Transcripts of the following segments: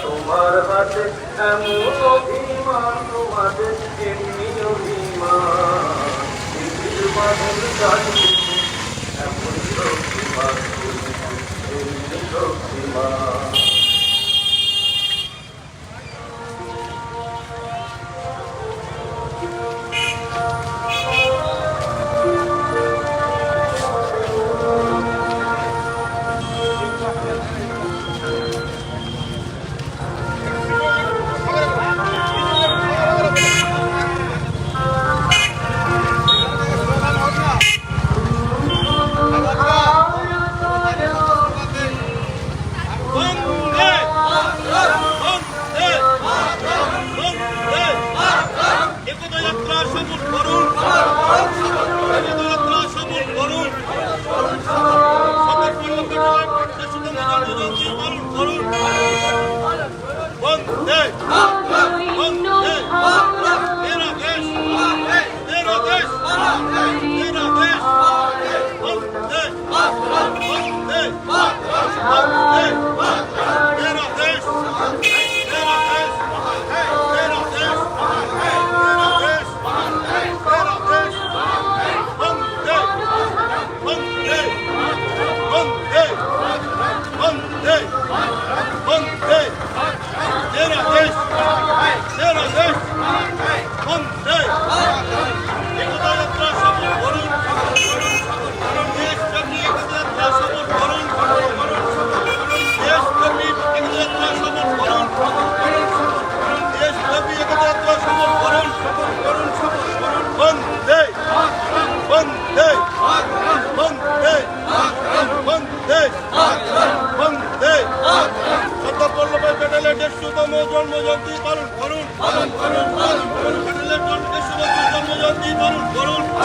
তোমার হাতে এমন অভিমান তোমাদের এমনি অভিমান বাঁধন জানি এমন শক্তিমান এমনি শক্তিমান তম জন্মজয়ন্তী পালন করুন। পালন করুন পালন করুন। জন্মজয়ন্তী পালন করুন।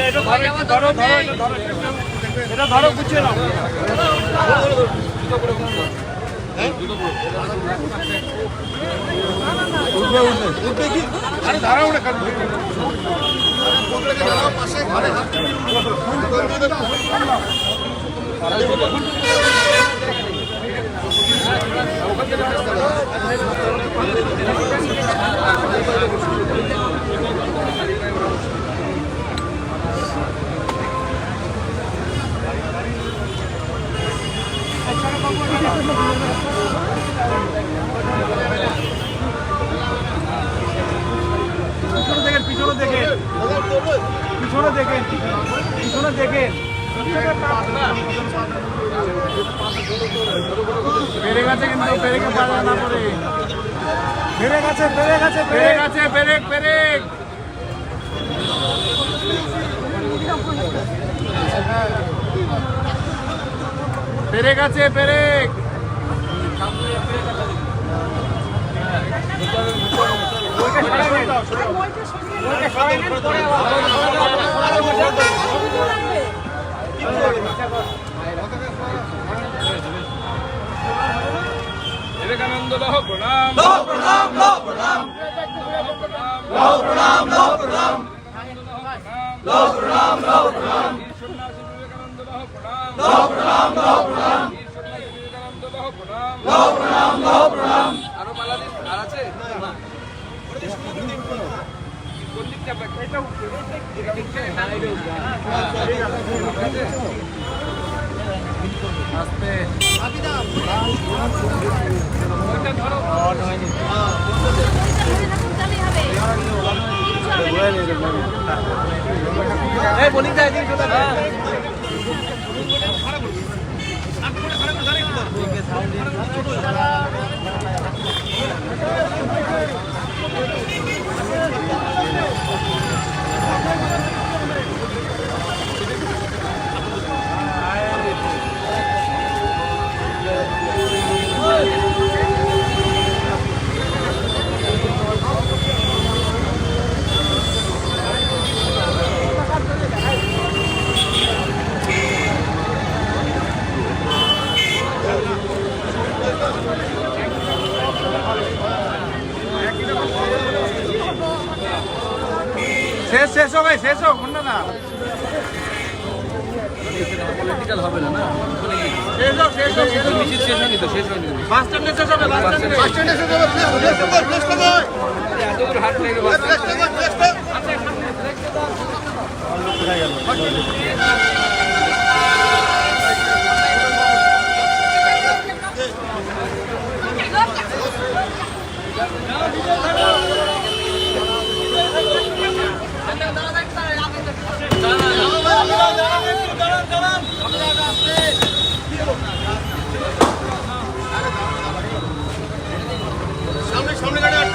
এটা ধরো গুছিয়ে নাও। উঠবে উঠবে উঠবে কি আরে ধারাও না কাটবে পারে না পড়ে পেরে গেছে পেরে গেছে পেরে গেছে পেরেক পেরেক পেরে গেছে পেরেক সবাই বিবেকানন্দ লহ প্রণাম। লহ প্রণাম লহ প্রণাম। লহ প্রণাম লহ প্রণাম। লহ প্রণাম লহ প্রণাম। লহ প্রণাম লহ প্রণাম। লহ প্রণাম লহ প্রণাম। আরও মালা দিন। আর আছে? কোন দিকটা ওইটা শেষ শেষ হোক এই, শেষ হোক না। পলিটিক্যাল হবে না না? শেষ হোক শেষ হোক শেষ হোক শেষ হয়নি তো শেষ হয়নি বাস স্ট্যান্ডে শেষ হবে বাস স্ট্যান্ডে বাস স্ট্যান্ডে শেষ হবে এত দূর হাট লেগে বাস বন্দে বন্দে ঢাকাই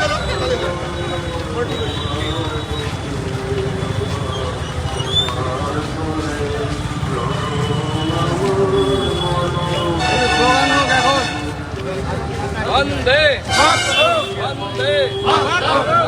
বলো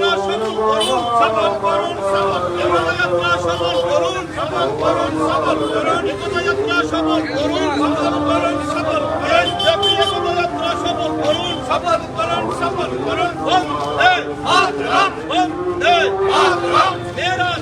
maaşın korun sabah korun sabah Yamalaya maaşın korun sabah korun sabah Korun yıkılaya maaşın korun sabah korun sabah Ben yapı yıkılaya maaşın korun sabah korun sabah Korun on de hatıram on de hatıram Nera